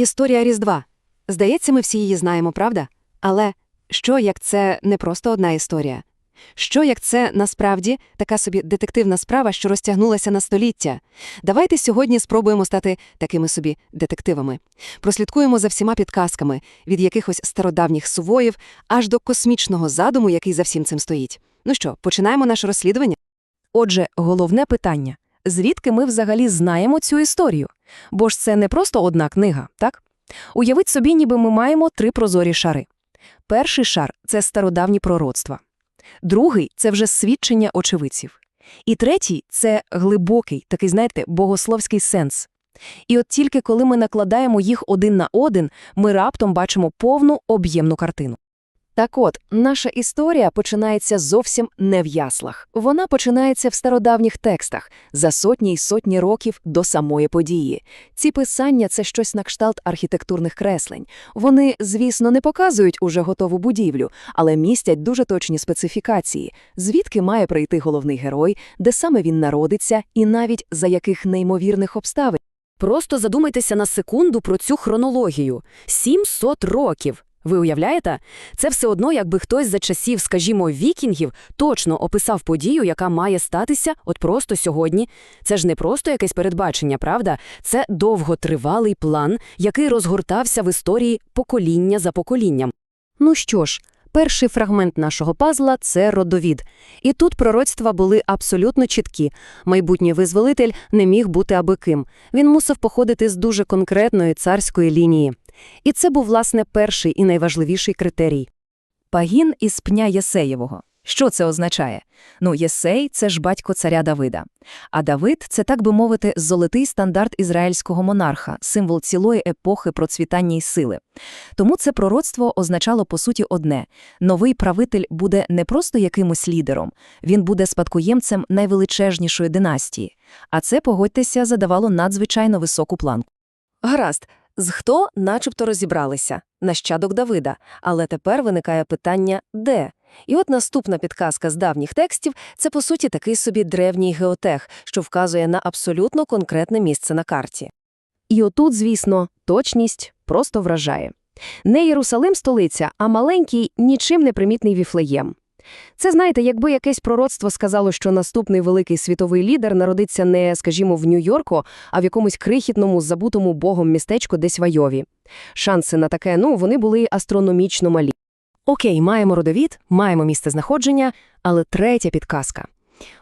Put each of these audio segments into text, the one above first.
Історія Різдва. Здається, ми всі її знаємо, правда? Але що, як це не просто одна історія? Що, як це насправді така собі детективна справа, що розтягнулася на століття? Давайте сьогодні спробуємо стати такими собі детективами. Прослідкуємо за всіма підказками від якихось стародавніх сувоїв аж до космічного задуму, який за всім цим стоїть. Ну що, починаємо наше розслідування? Отже, головне питання – звідки ми взагалі знаємо цю історію? Бо ж це не просто одна книга, так? Уявіть собі, ніби ми маємо три прозорі шари. Перший шар – це стародавні пророцтва. Другий – це вже свідчення очевидців. І третій – це глибокий, такий, знаєте, богословський сенс. І от тільки коли ми накладаємо їх один на один, ми раптом бачимо повну об'ємну картину. Так от, наша історія починається зовсім не в яслах. Вона починається в стародавніх текстах, за сотні й сотні років до самої події. Ці писання – це щось на кшталт архітектурних креслень. Вони, звісно, не показують уже готову будівлю, але містять дуже точні специфікації, звідки має прийти головний герой, де саме він народиться і навіть за яких неймовірних обставин. Просто задумайтеся на секунду про цю хронологію. 700 років. Ви уявляєте? Це все одно, якби хтось за часів, скажімо, вікінгів точно описав подію, яка має статися от просто сьогодні. Це ж не просто якесь передбачення, правда? Це довготривалий план, який розгортався в історії покоління за поколінням. Ну що ж, перший фрагмент нашого пазла – це родовід. І тут пророцтва були абсолютно чіткі. Майбутній визволитель не міг бути абиким. Він мусив походити з дуже конкретної царської лінії. І це був, власне, перший і найважливіший критерій. Пагін із пня Єсеєвого. Що це означає? Ну, Єсей – це ж батько царя Давида. А Давид – це, так би мовити, золотий стандарт ізраїльського монарха, символ цілої епохи процвітання й сили. Тому це пророцтво означало, по суті, одне – новий правитель буде не просто якимось лідером, він буде спадкоємцем найвеличежнішої династії. А це, погодьтеся, задавало надзвичайно високу планку. Гаразд, з хто начебто розібралися? Нащадок Давида. Але тепер виникає питання «де?». І от наступна підказка з давніх текстів – це, по суті, такий собі древній геотех, що вказує на абсолютно конкретне місце на карті. І отут, звісно, точність просто вражає. Не Єрусалим – столиця, а маленький, нічим не примітний Віфлеєм. Це, знаєте, якби якесь пророцтво сказало, що наступний великий світовий лідер народиться не, скажімо, в Нью-Йорку, а в якомусь крихітному, забутому богом містечку десь в Айові. Шанси на таке, ну, вони були астрономічно малі. Окей, маємо родовід, маємо місце знаходження, але третя підказка.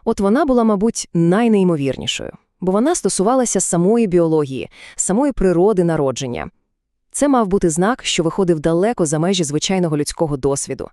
От вона була, мабуть, найнеймовірнішою, бо вона стосувалася самої біології, самої природи народження. Це мав бути знак, що виходив далеко за межі звичайного людського досвіду.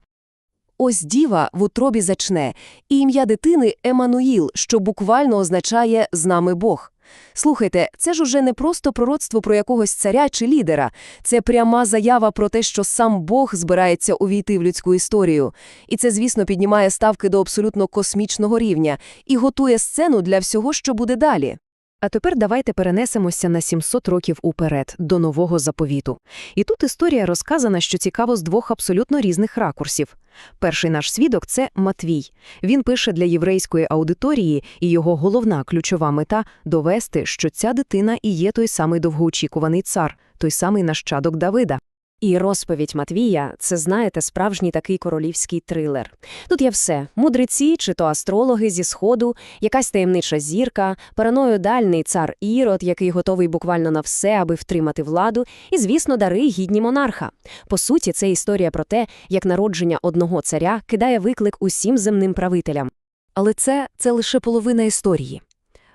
Ось діва в утробі зачне, і ім'я дитини Еммануїл, що буквально означає «з нами Бог». Слухайте, це ж уже не просто пророцтво про якогось царя чи лідера, це пряма заява про те, що сам Бог збирається увійти в людську історію. І це, звісно, піднімає ставки до абсолютно космічного рівня і готує сцену для всього, що буде далі. А тепер давайте перенесемося на 700 років уперед, до нового заповіту. І тут історія розказана, що цікаво, з двох абсолютно різних ракурсів. Перший наш свідок – це Матвій. Він пише для єврейської аудиторії, і його головна ключова мета – довести, що ця дитина і є той самий довгоочікуваний цар, той самий нащадок Давида. І розповідь Матвія – це, знаєте, справжній такий королівський трилер. Тут є все – мудреці чи то астрологи зі Сходу, якась таємнича зірка, параноїдальний цар Ірод, який готовий буквально на все, аби втримати владу, і, звісно, дари гідні монарха. По суті, це історія про те, як народження одного царя кидає виклик усім земним правителям. Але це, це лише половина історії.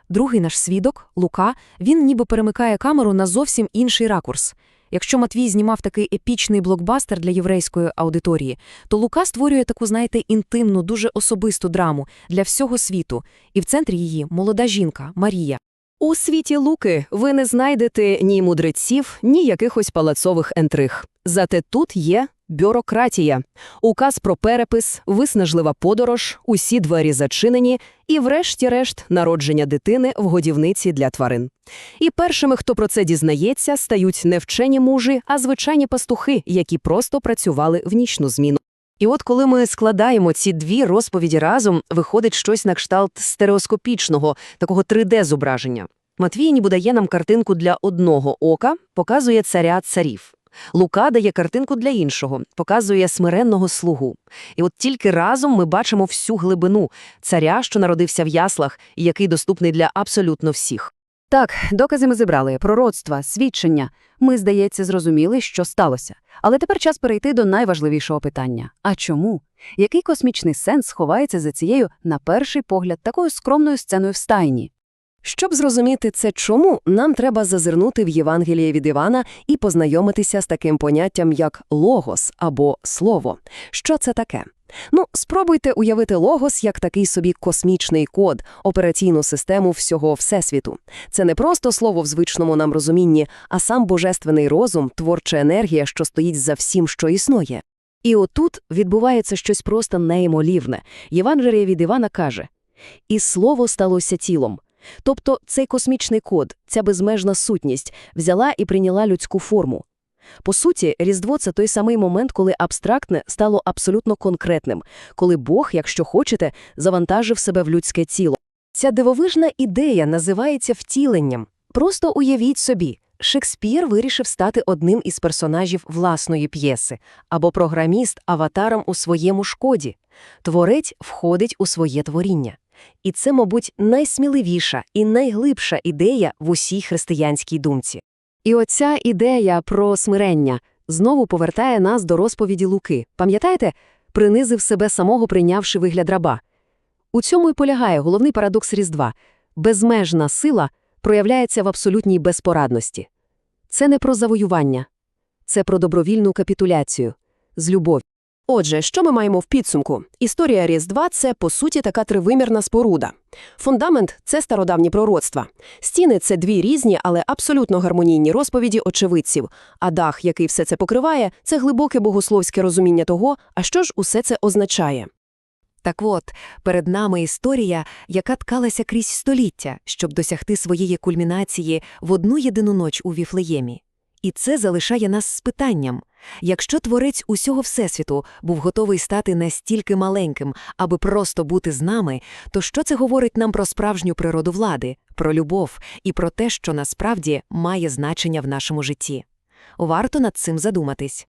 Другий наш свідок, Лука, він ніби перемикає камеру на зовсім інший ракурс. Якщо Матвій знімав такий епічний блокбастер для єврейської аудиторії, то Лука створює таку, знаєте, інтимну, дуже особисту драму для всього світу, і в центрі її молода жінка Марія. У світі Луки ви не знайдете ні мудреців, ні якихось палацових ентриг. Зате тут є бюрократія, указ про перепис, виснажлива подорож, усі двері зачинені і, врешті-решт, народження дитини в годівниці для тварин. І першими, хто про це дізнається, стають не вчені мужі, а звичайні пастухи, які просто працювали в нічну зміну. І от коли ми складаємо ці дві розповіді разом, виходить щось на кшталт стереоскопічного, такого 3D-зображення. Матвій ніби дає нам картинку для одного ока, показує царя царів. Лука дає картинку для іншого, показує смиренного слугу. І от тільки разом ми бачимо всю глибину царя, що народився в яслах, і який доступний для абсолютно всіх. Так, докази ми зібрали, пророцтва, свідчення. Ми, здається, зрозуміли, що сталося. Але тепер час перейти до найважливішого питання. А чому? Який космічний сенс ховається за цією, на перший погляд, такою скромною сценою в стайні? Щоб зрозуміти це чому, нам треба зазирнути в Євангеліє від Івана і познайомитися з таким поняттям, як логос або слово. Що це таке? Ну, спробуйте уявити логос як такий собі космічний код, операційну систему всього Всесвіту. Це не просто слово в звичному нам розумінні, а сам божественний розум, творча енергія, що стоїть за всім, що існує. І отут відбувається щось просто неймолівне. Євангеліє від Івана каже «І слово сталося тілом». Тобто цей космічний код, ця безмежна сутність, взяла і прийняла людську форму. По суті, Різдво – це той самий момент, коли абстрактне стало абсолютно конкретним, коли Бог, якщо хочете, завантажив себе в людське тіло. Ця дивовижна ідея називається втіленням. Просто уявіть собі, Шекспір вирішив стати одним із персонажів власної п'єси, або програміст аватаром у своєму шкоді. Творець входить у своє творіння. І це, мабуть, найсміливіша і найглибша ідея в усій християнській думці. І оця ідея про смирення знову повертає нас до розповіді Луки. Пам'ятаєте? Принизив себе самого, прийнявши вигляд раба. У цьому і полягає головний парадокс Різдва. Безмежна сила проявляється в абсолютній безпорадності. Це не про завоювання. Це про добровільну капітуляцію. З любов'ю. Отже, що ми маємо в підсумку? Історія Різдва – це, по суті, така тривимірна споруда. Фундамент – це стародавні пророцтва. Стіни – це дві різні, але абсолютно гармонійні розповіді очевидців. А дах, який все це покриває – це глибоке богословське розуміння того, а що ж усе це означає. Так от, перед нами історія, яка ткалася крізь століття, щоб досягти своєї кульмінації в одну єдину ноч у Віфлеємі. І це залишає нас з питанням. Якщо творець усього Всесвіту був готовий стати настільки маленьким, аби просто бути з нами, то що це говорить нам про справжню природу влади, про любов і про те, що насправді має значення в нашому житті? Варто над цим задуматись.